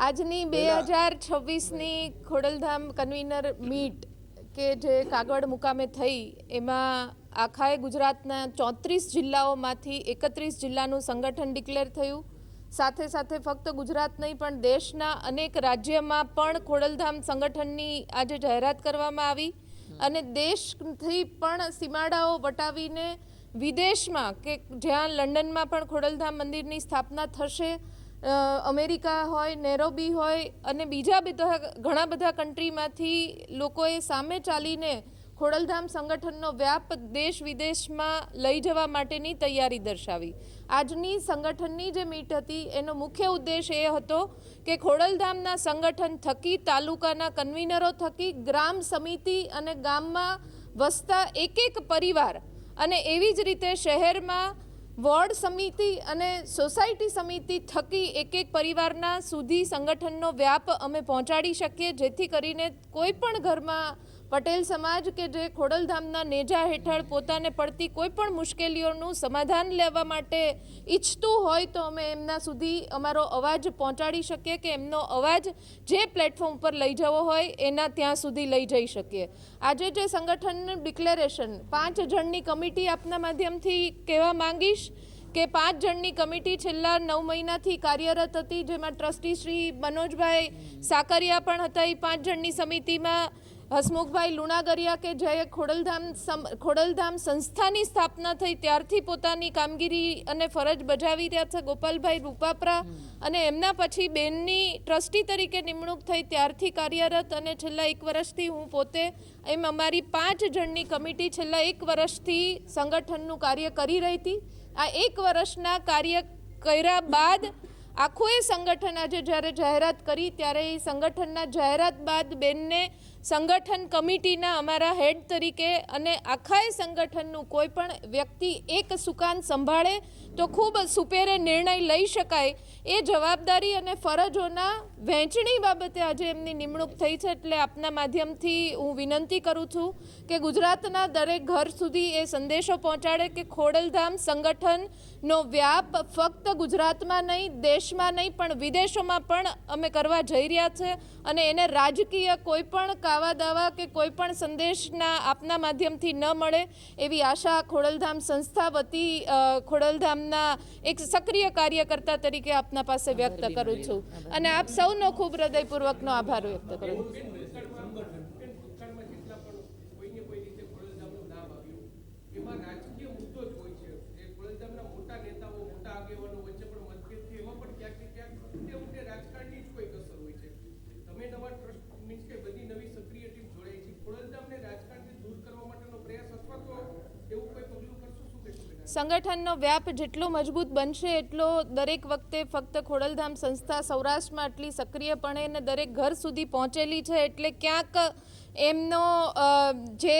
આજની બે હજાર છવ્વીસની ખોડલધામ કન્વીનર મીટ કે જે કાગળ મુકામે થઈ એમાં આખાએ ગુજરાતના ચોત્રીસ જિલ્લાઓમાંથી એકત્રીસ જિલ્લાનું સંગઠન ડિક્લેર થયું. સાથે સાથે ફક્ત ગુજરાત નહીં પણ દેશના અનેક રાજ્યમાં પણ ખોડલધામ સંગઠનની આજે જાહેરાત કરવામાં આવી અને દેશથી પણ સીમાડાઓ વટાવીને વિદેશમાં કે જ્યાં લંડનમાં પણ ખોડલધામ મંદિરની સ્થાપના થશે અમેરિકા હોય, નેરોબી હોય અને બીજા બધા ઘણા બધા કન્ટ્રીમાંથી લોકોએ સામે ચાલીને ખોડલધામ સંગઠનનો વ્યાપ દેશ વિદેશમાં લઈ જવા માટેની તૈયારી દર્શાવી. આજની સંગઠનની જે મીટ હતી, એનો મુખ્ય ઉદ્દેશ એ હતો કે ખોડલધામના સંગઠન થકી, તાલુકાના કન્વીનરો થકી, ગ્રામ સમિતિ અને ગામમાં વસતા એક એક પરિવાર અને એવી જ રીતે શહેરમાં વોર્ડ સમિતિ અને સોસાયટી સમિતિ થકી એક એક પરિવારના સુધી સંગઠનનો વ્યાપ અમે પહોંચાડી શકીએ, જેથી કરીને કોઈ પણ ઘરમાં પટેલ સમાજ કે જે ખોડલધામના નેજા હેઠળ પોતાને પડતી કોઈ પણ મુશ્કેલીઓનું સમાધાન લેવા માટે ઈચ્છતું હોય તો અમે એમના સુધી અમારો અવાજ પહોંચાડી શકીએ કે એમનો અવાજ જે પ્લેટફોર્મ પર લઈ જવો હોય એના ત્યાં સુધી લઈ જઈ શકીએ. આજે જે સંગઠનનું ડિક્લેરેશન પાંચ જણની કમિટી આપના માધ્યમથી કહેવા માંગીશ કે પાંચ જણની કમિટી છેલ્લા નવ મહિનાથી કાર્યરત હતી, જેમાં ટ્રસ્ટી શ્રી મનોજભાઈ સાકરિયા પણ હતા. એ પાંચ જણની સમિતિમાં હસમુખભાઈ લુણાગરિયા કે જે ખોડલધામ સમ ખોડલધામ સંસ્થાની સ્થાપના થઈ ત્યારથી પોતાની કામગીરી અને ફરજ બજાવી રહ્યા છે ગોપાલભાઈ રૂપાપરા અને એમના પછી બેનની ટ્રસ્ટી તરીકે નિમણૂક થઈ ત્યારથી કાર્યરત અને છેલ્લા એક વર્ષથી હું પોતે એમ અમારી પાંચ જણની કમિટી છેલ્લા એક વર્ષથી સંગઠનનું કાર્ય કરી રહી હતી. આ એક વર્ષના કાર્ય કર્યા બાદ આખું એ સંગઠન આજે જ્યારે જાહેરાત કરી ત્યારે એ સંગઠનના જાહેરાત બાદ બેનને સંગઠન કમિટીના અમારા હેડ તરીકે અને આખા સંગઠનનું કોઈ પણ વ્યક્તિ એક સુકાન સંભાળે તો ખૂબ સુપેરે નિર્ણય લઈ શકાય. એ જવાબદારી અને ફરજોના વહેંચણી બાબતે આજે એમની નિમણૂક થઈ છે એટલે આપના માધ્યમથી હું વિનંતી કરું છું કે ગુજરાતના દરેક ઘર સુધી એ સંદેશો પહોંચાડે કે ખોડલધામ સંગઠનનો વ્યાપ ફક્ત ગુજરાતમાં નહીં, દેશમાં નહીં, પણ વિદેશોમાં પણ અમે કરવા જઈ રહ્યા છે અને એને રાજકીય કોઈ પણ કાવા દાવા કે કોઈ પણ સંદેશના આપના માધ્યમથી ન મળે એવી આશા ખોડલધામ સંસ્થા વતી ખોડલધામના એક સક્રિય કાર્યકર્તા તરીકે આપના પાસે વ્યક્ત કરું છું. અને આપ સૌનો ખૂબ હૃદયપૂર્વકનો આભાર વ્યક્ત કરું છું બેન ભૂતકાળમાં જેટલા પણ કોઈને કોઈ રીતે ખોડલધામનું નામ આવ્યું એમાં રાજકીય મુદ્દો જ હોય છે એ ખોડલધામના મોટા નેતાઓ મોટા આગેવાનો વચ્ચે પણ મતભેદ છે એમાં પણ ક્યાંક ને ક્યાંક ઊંડે ઊંડે રાજકારણની જ કોઈ કસર હોય છે તમે નવા ટ્રસ્ટ મીન્સ કે બધી નવી સક્રિય ટીમ જોડાઈ છે ખોડલધામને રાજકારણથી દૂર કરવા માટેનો પ્રયાસ અથવા તો એવું કોઈ પગલું કરશો શું કહેશો બેન સંગઠનનો વ્યાપ જેટલો મજબૂત બનશે એટલો દરેક વખતે ફક્ત ખોડલધામ સંસ્થા સૌરાષ્ટ્રમાં આટલી સક્રિયપણે દરેક ઘર સુધી પહોંચેલી છે. એટલે ક્યાંક એમનો જે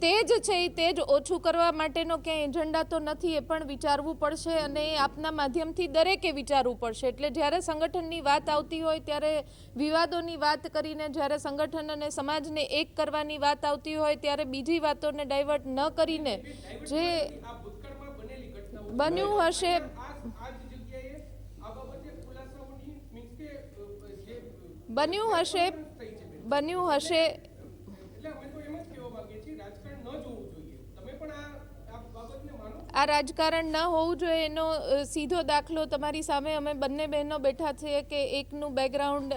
તેજ છે એ તેજ ઓછું કરવા માટેનો ક્યાંય એજન્ડા તો નથી, એ પણ વિચારવું પડશે અને એ આપના માધ્યમથી દરેકે વિચારવું પડશે. એટલે જ્યારે સંગઠનની વાત આવતી હોય, ત્યારે વિવાદોની વાત કરીને જ્યારે સંગઠન અને સમાજને એક કરવાની વાત આવતી હોય, ત્યારે બીજી વાતોને ડાયવર્ટ ન કરીને જે બન્યું હશે બન્યું હશે બન્યું હશે એટલે અમે તો એમ જ કહેવા માંગીએ છીએ રાજકારણ ન જોવું જોઈએ તમે પણ આ આ બાબતને માનો આ રાજકારણ ન હોવું જોઈએ, એનો સીધો દાખલો તમારી સામે અમે બંને બહેનો બેઠા છીએ કે એકનું બેકગ્રાઉન્ડ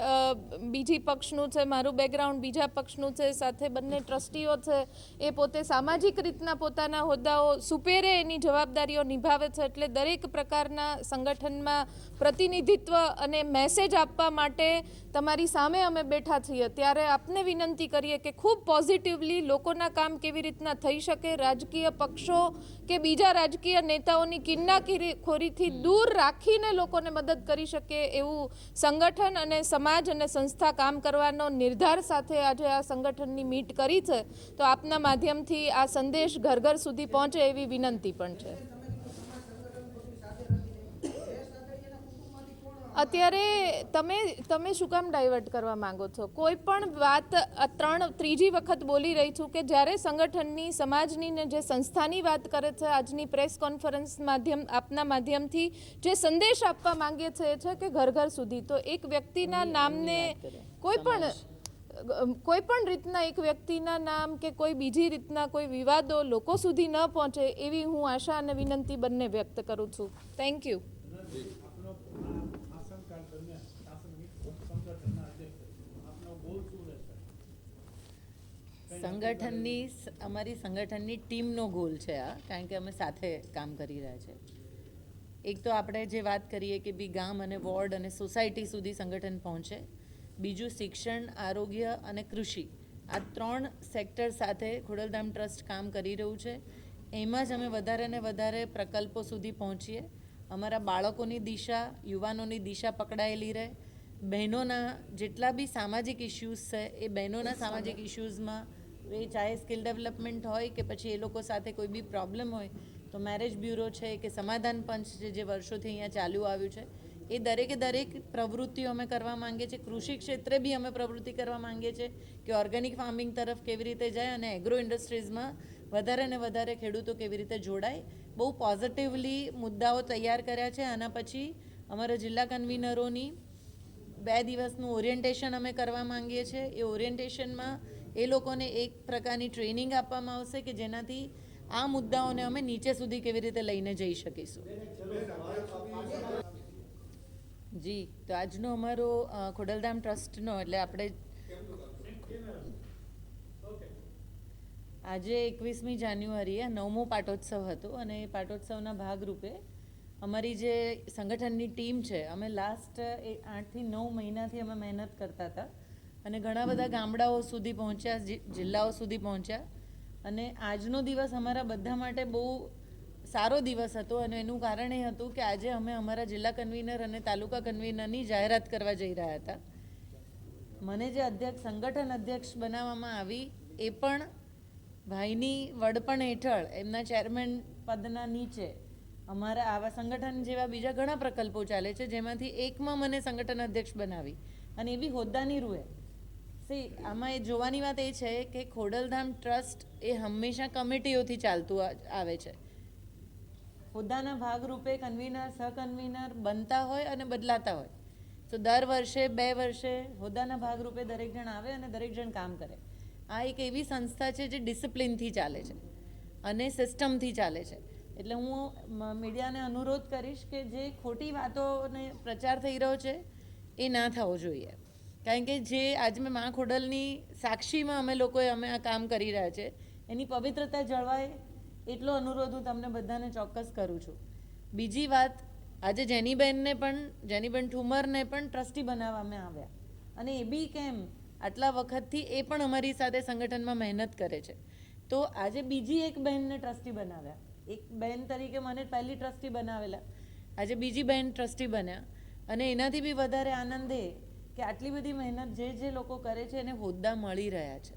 બીજી પક્ષનું છે, મારું બેકગ્રાઉન્ડ બીજા પક્ષનું છે, સાથે બંને ટ્રસ્ટીઓ છે, એ પોતે સામાજિક રીતના પોતાના હોદ્દાઓ સુપેરે એની જવાબદારીઓ નિભાવે છે, એટલે દરેક પ્રકારના સંગઠનમાં પ્રતિનિધિત્વ અને મેસેજ આપવા માટે તમારી સામે અમે બેઠા છીએ. ત્યારે આપને વિનંતી કરીએ કે ખૂબ પોઝિટિવલી લોકોના કામ કેવી રીતના થઈ શકે, રાજકીય પક્ષો કે બીજા રાજકીય નેતાઓની કિન્નાખોરીથી દૂર રાખીને લોકોને મદદ કરી શકે એવું સંગઠન અને સમાજ અને સંસ્થા કામ કરવાનો નિર્ધાર સાથે આજે આ સંગઠનની મીટ કરી છે. તો આપના માધ્યમથી આ સંદેશ ઘર ઘર સુધી પહોંચે એવી વિનંતી પણ છે. અત્યારે તમે તમે શું કામ ડાયવર્ટ કરવા માંગો છો? કોઈ પણ વાત ત્રણ ત્રીજી વખત બોલી રહી છું કે જ્યારે સંગઠનની સમાજની ને જે સંસ્થાની વાત કરે છે આજની પ્રેસ કોન્ફરન્સ માધ્યમ આપના માધ્યમથી જે સંદેશ આપવા માંગે છે એ છે કે ઘર ઘર સુધી. તો એક વ્યક્તિના નામને કોઈ પણ કોઈ પણ રીતના એક વ્યક્તિના નામ કે કોઈ બીજી રીતના કોઈ વિવાદો લોકો સુધી ન પહોંચે એવી હું આશા અને વિનંતી બંને વ્યક્ત કરું છું. થેન્ક યુ આપનો આ શાસનકાળ દરમિયાન શાસનની સંગઠનના અધ્યક્ષ આપનો ગોલ શું રહેશે સંગઠનની અમારી સંગઠનની ટીમનો ગોલ છે આ, કારણ કે અમે સાથે કામ કરી રહ્યા છે. એક તો આપણે જે વાત કરીએ કે બી ગામ અને વોર્ડ અને સોસાયટી સુધી સંગઠન પહોંચે. બીજું શિક્ષણ, આરોગ્ય અને કૃષિ. આ ત્રણ સેક્ટર સાથે ખોડલધામ ટ્રસ્ટ કામ કરી રહ્યું છે. એમાં જ અમે વધારે ને વધારે પ્રકલ્પો સુધી પહોંચીએ. અમારા બાળકોની દિશા, યુવાનોની દિશા પકડાયેલી રહે. બહેનોના જેટલા બી સામાજિક ઇશ્યુઝ છે, એ બહેનોના સામાજિક ઇશ્યુઝમાં એ ચાહે સ્કિલ ડેવલપમેન્ટ હોય કે પછી એ લોકો સાથે કોઈ બી પ્રોબ્લેમ હોય, તો મેરેજ બ્યુરો છે કે સમાધાન પંચ છે જે વર્ષોથી અહીંયા ચાલુ આવ્યું છે, એ દરેકે દરેક પ્રવૃત્તિઓ અમે કરવા માંગીએ છીએ. કૃષિ ક્ષેત્રે બી અમે પ્રવૃત્તિ કરવા માંગીએ છીએ કે ઓર્ગેનિક ફાર્મિંગ તરફ કેવી રીતે જાય અને એગ્રો ઇન્ડસ્ટ્રીઝમાં વધારે ને વધારે ખેડૂતો કેવી રીતે જોડાય. બહુ પોઝિટિવલી મુદ્દાઓ તૈયાર કર્યા છે. આના પછી અમારા જિલ્લા કન્વીનરોની બે દિવસનું ઓરિએન્ટેશન અમે કરવા માંગીએ છીએ. એ ઓરિએન્ટેશનમાં એ લોકોને એક પ્રકારની ટ્રેનિંગ આપવામાં આવશે કે જેનાથી આ મુદ્દાઓને અમે નીચે સુધી કેવી રીતે લઈને જઈ શકીશું. જી, તો આજનો અમારો ખોડલધામ ટ્રસ્ટનો, એટલે આપણે આજે એકવીસમી જાન્યુઆરીએ નવમો પાટોત્સવ હતો અને એ પાટોત્સવના ભાગરૂપે અમારી જે સંગઠનની ટીમ છે, અમે લાસ્ટ આઠથી નવ મહિનાથી અમે મહેનત કરતા હતા. અને ઘણા બધા ગામડાઓ સુધી પહોંચ્યા જિલ્લાઓ સુધી પહોંચ્યા. અને આજનો દિવસ અમારા બધા માટે બહુ સારો દિવસ હતો અને એનું કારણ એ હતું કે આજે અમે અમારા જિલ્લા કન્વીનર અને તાલુકા કન્વીનરની જાહેરાત કરવા જઈ રહ્યા હતા. મને જે અધ્યક્ષ, સંગઠન અધ્યક્ષ બનાવવામાં આવી એ પણ ભાઈની વડપણ હેઠળ, એમના ચેરમેન પદના નીચે અમારા આવા સંગઠન જેવા બીજા ઘણા પ્રકલ્પો ચાલે છે, જેમાંથી એકમાં મને સંગઠન અધ્યક્ષ બનાવી. અને એ બી હોદ્દાની રૂએ. સી આમાં એ જોવાની વાત એ છે કે ખોડલધામ ટ્રસ્ટ એ હંમેશા કમિટીઓથી ચાલતું આવે છે. હોદ્દાના ભાગરૂપે કન્વીનર સહકન્વીનર બનતા હોય અને બદલાતા હોય. તો દર વર્ષે, બે વર્ષે હોદ્દાના ભાગરૂપે દરેક જણ આવે અને દરેક જણ કામ કરે. આ એક એવી સંસ્થા છે જે ડિસિપ્લિનથી ચાલે છે અને સિસ્ટમથી ચાલે છે. એટલે હું મીડિયાને અનુરોધ કરીશ કે જે ખોટી વાતોને પ્રચાર થઈ રહ્યો છે એ ના થવો જોઈએ. કારણ કે જે આજ મેં મા ખોડલની સાક્ષીમાં અમે લોકોએ અમે આ કામ કરી રહ્યા છે, એની પવિત્રતા જળવાય એટલો અનુરોધ હું તમને બધાને ચોક્કસ કરું છું. બીજી વાત, આજે જેનીબેનને પણ, જેનીબેન ઠુમરને પણ ટ્રસ્ટી બનાવવામાં આવ્યા. અને એ બી કેમ, આટલા વખતથી એ પણ અમારી સાથે સંગઠનમાં મહેનત કરે છે. તો આજે બીજી એક બહેનને ટ્રસ્ટી બનાવ્યા. એક બહેન તરીકે મને પહેલી ટ્રસ્ટી બનાવેલા. આજે બીજી બહેન ટ્રસ્ટી બન્યા. અને એનાથી બી વધારે આનંદ કે આટલી બધી મહેનત જે જે લોકો કરે છે એને હોદ્દા મળી રહ્યા છે.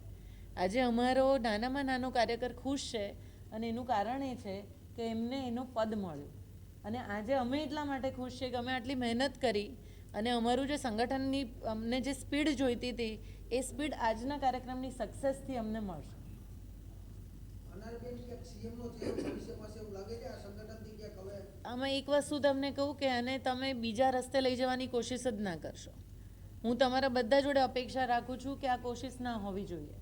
આજે અમારો નાનામાં નાનો કાર્યકર ખુશ છે અને એનું કારણ એ છે કે એમને એનું પદ મળ્યું. અને આજે અમે એટલા માટે ખુશ છીએ કે અમે આટલી મહેનત કરી અને અમારું જે સંગઠનની અમને જે સ્પીડ જોઈતી હતી, એ સ્પીડ આજના કાર્યક્રમની સક્સેસથી અમને મળશે. આમાં એક વસ્તુ તમને કહું કે અને તમે બીજા રસ્તે લઈ જવાની કોશિશ જ ના કરશો. હું તમારા બધા જોડે અપેક્ષા રાખું છું કે આ કોશિશ ના હોવી જોઈએ.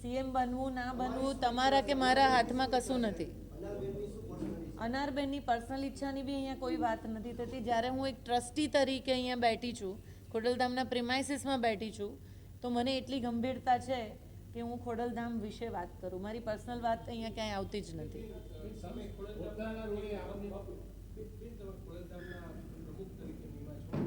સીએમ બનવું, ના બનવું, તમારા કે મારા હાથમાં કશું નથી. અનારબેનની પર્સનલ ઈચ્છાની બી અહીંયા કોઈ વાત નથી થતી. જ્યારે હું એક ટ્રસ્ટી તરીકે અહીંયા બેઠી છું, ખોડલધામના પ્રિમાઇસીસમાં બેઠી છું, તો મને એટલી ગંભીરતા છે કે હું ખોડલધામ વિશે વાત કરું. મારી પર્સનલ વાત અહીંયા ક્યાંય આવતી જ નથી તમે ખોડલધામના રોડે આવવાની બેન તમે ખોડલધામના પ્રમુખ તરીકે નિમા છો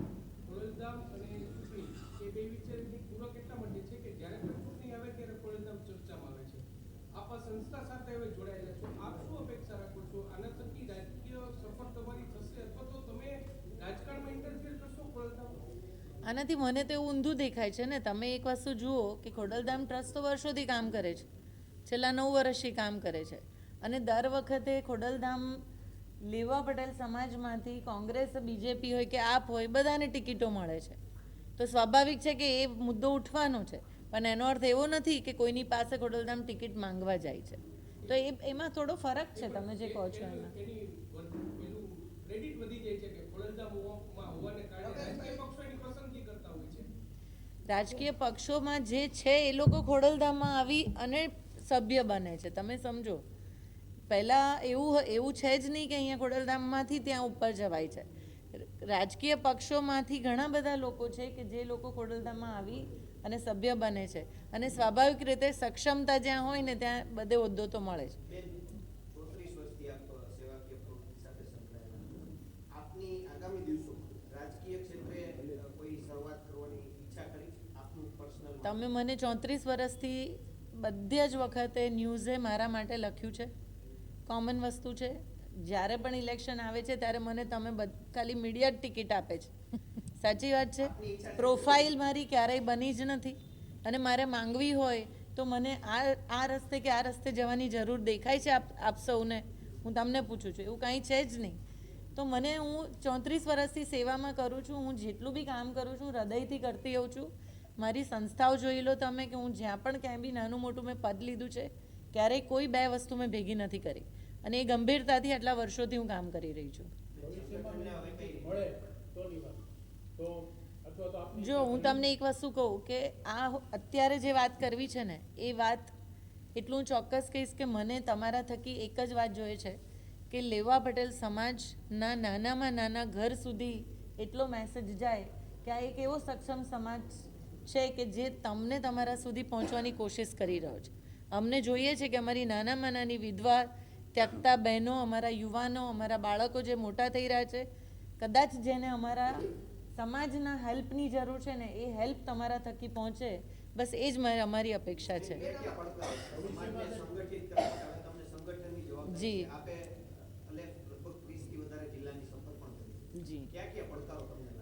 ખોડલધામ અને ચૂંટણી એ બે વિચારની પૂરક એટલા માટે છે કે જ્યારે પણ ચૂંટણી આવે ત્યારે ખોડલધામ ચર્ચામાં આવે છે આપ આ સંસ્થા સાથે હવે જોડાયેલા છો આપ શું અપેક્ષા રાખો છો આના થકી રાજકીય સફર તમારી થશે અથવા તો તમે રાજકારણમાં ઇન્ટરફિયર કરશો ખોડલધામ આનાથી મને તો એવું ઊંધું દેખાય છે ને, તમે એક વસ્તુ જુઓ કે ખોડલધામ ટ્રસ્ટ તો વર્ષોથી કામ કરે છે. છેલ્લા નવ વર્ષથી કામ કરે છે. અને દર વખતે ખોડલધામ લેવા પટેલ સમાજમાંથી કોંગ્રેસ, બીજેપી હોય કે આપ હોય, બધાને ટિકિટો મળે છે. તો સ્વાભાવિક છે કે એ મુદ્દો ઉઠવાનો છે. પણ એનો અર્થ એવો નથી કે કોઈની પાસે ખોડલધામ ટિકિટ માંગવા જાય છે. તો એ, એમાં થોડો ફરક છે, તમે જે કહો છો એમાં એની વર- પેલું ક્રેડિટ વધી જાય છે કે ખોડલધામ હોવામાં હોવાને કારણે રાજકીય પક્ષો એની પસંદગી કરતા હોય છે રાજકીય પક્ષોમાં જે છે એ લોકો ખોડલધામમાં આવી અને સભ્ય બને છે. તમે સમજો. પહેલાં એવું એવું છે જ નહીં કે અહીંયા ખોડલધામમાંથી ત્યાં ઉપર જવાય છે. રાજકીય પક્ષોમાંથી ઘણા બધા લોકો છે કે જે લોકો ખોડલધામમાં આવી અને સભ્ય બને છે. અને સ્વાભાવિક રીતે સક્ષમતા જ્યાં હોય ને ત્યાં બધે હોદ્દો તો મળે છે બેન ચોત્રીસ વર્ષથી આપ સેવાકીય પ્રવૃત્તિ સાથે સંકળાયેલા છો આપની આગામી દિવસોમાં રાજકીય ક્ષેત્રે અ, કોઈ શરૂઆત કરવાની ઈચ્છા કરી આપનું પર્સનલ તમે મને ચોત્રીસ વર્ષથી બધી જ વખતે ન્યૂઝે મારા માટે લખ્યું છે. કોમન વસ્તુ છે. જ્યારે પણ ઇલેક્શન આવે છે, ત્યારે મને તમે ખાલી મીડિયા ટિકિટ આપે છે. સાચી વાત છે? પ્રોફાઇલ મારી ક્યારેય બની જ નથી. અને મારે માંગવી હોય, તો મને આ આ રસ્તે કે આ રસ્તે જવાની જરૂર દેખાય છે આપ આપ સૌને. હું તમને પૂછું છું, એવું કાંઈ છે જ નહીં. તો મને હું ચોત્રીસ વર્ષથી સેવામાં કરું છું, હું જેટલું બી કામ કરું છું, હૃદયથી કરતી હોઉં છું મારી સંસ્થાઓ જોઈ લો તમે કે હું જ્યાં પણ ક્યાંય બી નાનું મોટું મેં પદ લીધું છે, ક્યારેય કોઈ બે વસ્તુ મેં ભેગી નથી કરી. અને એ ગંભીરતાથી આટલા વર્ષોથી હું કામ કરી રહી છું. જો હું તમને એક વસ્તુ કહું કે આ અત્યારે જે વાત કરવી છે ને, એ વાત એટલું ચોક્કસ કહીશ કે મને તમારા થકી એક જ વાત જોઈએ છે કે લેવા પટેલ સમાજના નાનામાં નાના ઘર સુધી એટલો મેસેજ જાય કે આ એક એવો સક્ષમ સમાજ છે કે જે તમને તમારા સુધી પહોંચવાની કોશિશ કરી રહ્યો છે અમને જોઈએ છે કે અમારી નાનામાં નાની વિધવા ત્યક્તા બહેનો અમારા યુવાનો અમારા બાળકો જે મોટા થઈ રહ્યા છે કદાચ જેને અમારા સમાજના હેલ્પની જરૂર છે ને એ હેલ્પ તમારા થકી પહોંચે બસ એ જ મારી અમારી અપેક્ષા છે જી. છે. આપે એટલે લગભગ 30 થી વધારે જિલ્લાની સફર પણ કરી જી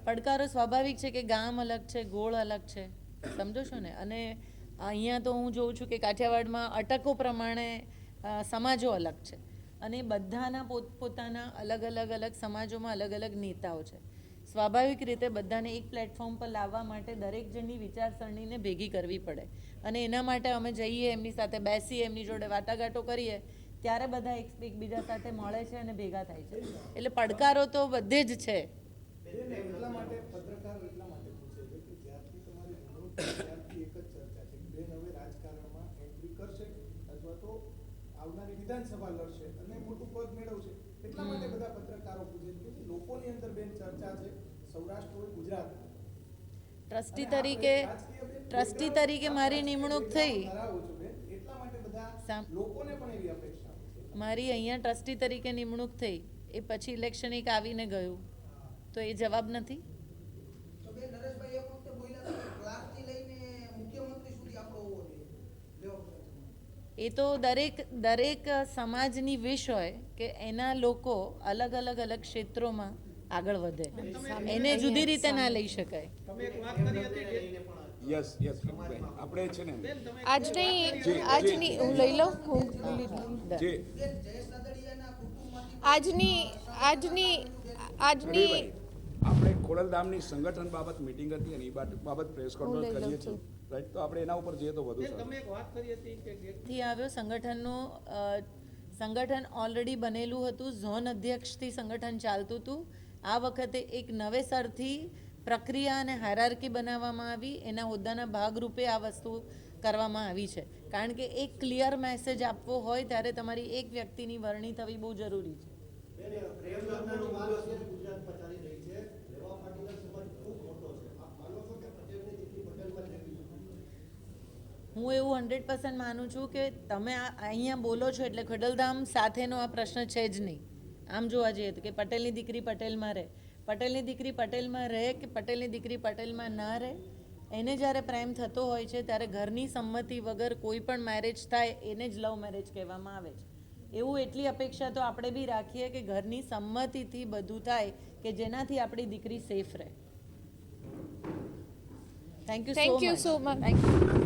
પડકારો સ્વાભાવિક છે કે ગામ અલગ છે, ગોળ અલગ છે. સમજો છો ને? અને અહીંયા તો હું જોઉં છું કે કાઠિયાવાડમાં અટકો પ્રમાણે સમાજો અલગ છે. અને બધાના પોતપોતાના અલગ અલગ અલગ સમાજોમાં અલગ અલગ નેતાઓ છે. સ્વાભાવિક રીતે બધાને એક પ્લેટફોર્મ પર લાવવા માટે દરેક જણની વિચારસરણીને ભેગી કરવી પડે. અને એના માટે અમે જઈએ, એમની સાથે બેસીએ, એમની જોડે વાટાઘાટો કરીએ, ત્યારે બધા એક, એકબીજા સાથે મળે છે અને ભેગા થાય છે. એટલે પડકારો તો બધે જ છે. એટલા માટે પત્રકારો એટલા માટે પૂછે છે કે જ્યારથી તમારી નિમણૂક ત્યારથી એક જ ચર્ચા છે બેન હવે રાજકારણમાં એન્ટ્રી કરશે અથવા તો આવનારી વિધાનસભા લડશે અને મોટું પદ મેળવશે. એટલા માટે બધા પત્રકારો પૂછે છે કે લોકોની અંદર બેન ચર્ચા છે સૌરાષ્ટ્ર હોય ગુજરાત ટ્રસ્ટી તરીકે ટ્રસ્ટી તરીકે મારી નિમણૂક થઈ. ધરાવો છો બેન. એટલા માટે બધા લોકોને પણ એવી અપેક્ષા મારી અહીંયા ટ્રસ્ટી તરીકે નિમણૂક થઈ. એ પછી ઇલેક્શન એક આવીને ગયું. તો એ જવાબ નથી. એ તો દરેક દરેક સમાજની વિશ હોય કે એના લોકો અલગ અલગ અલગ ક્ષેત્રોમાં આગળ વધે. એને જુદી રીતે ના લઈ શકાય. તમે એક વાત કરી હતી કે લઈને પણ યસ યસ આપણે છે ને આજની આજની હું લઈ લઉં? હું આજની આજની આજની આપણે ખોડલધામની સંગઠન બાબત મીટિંગ હતી અને એ બાબત- પ્રેસ કોન્ફરન્સ કરીએ છીએ. રાઈટ તો આપણે એના ઉપર જઈએ તો વધુ સારું. તમે એક વાત કરી હતી કે આવ્યો સંગઠનનો સંગઠન ઓલરેડી બનેલું હતું. ઝોન અધ્યક્ષથી સંગઠન ચાલતું હતું. આ વખતે એક નવેસરથી પ્રક્રિયા અને હાયરાર્કી બનાવવામાં આવી. એના હોદ્દાના ભાગરૂપે આ વસ્તુ કરવામાં આવી છે. કારણ કે એક ક્લિયર મેસેજ આપવો હોય ત્યારે તમારી એક વ્યક્તિની વરણી થવી બહુ જરૂરી છે પ્રેમલગ્નનો મુદ્દો છે ગુજરાતમાં ચાલી રહી છે લેવા પાટીદાર સમાજ ખૂબ મોટો છે આપ માનો છો કે પટેલની દીકરી પટેલમાં જવી હું એવું હંડ્રેડ પર્સન્ટ માનું છું કે તમે આ અહીંયા બોલો છો એટલે ખડલધામ સાથેનો આ પ્રશ્ન છે જ નહીં. આમ જોવા જઈએ તો કે પટેલની દીકરી પટેલમાં રહે. પટેલની દીકરી પટેલમાં રહે કે પટેલની દીકરી પટેલમાં ના રહે? એને જ્યારે પ્રેમ થતો હોય છે ત્યારે ઘરની સંમતિ વગર કોઈ પણ મેરેજ થાય એને જ લવ મેરેજ કહેવામાં આવે છે. એવું એટલી અપેક્ષા તો આપણે બી રાખીએ કે ઘરની સંમતિથી બધું થાય કે જેનાથી આપણી દીકરી સેફ રહે. Thank you thank you so much thank you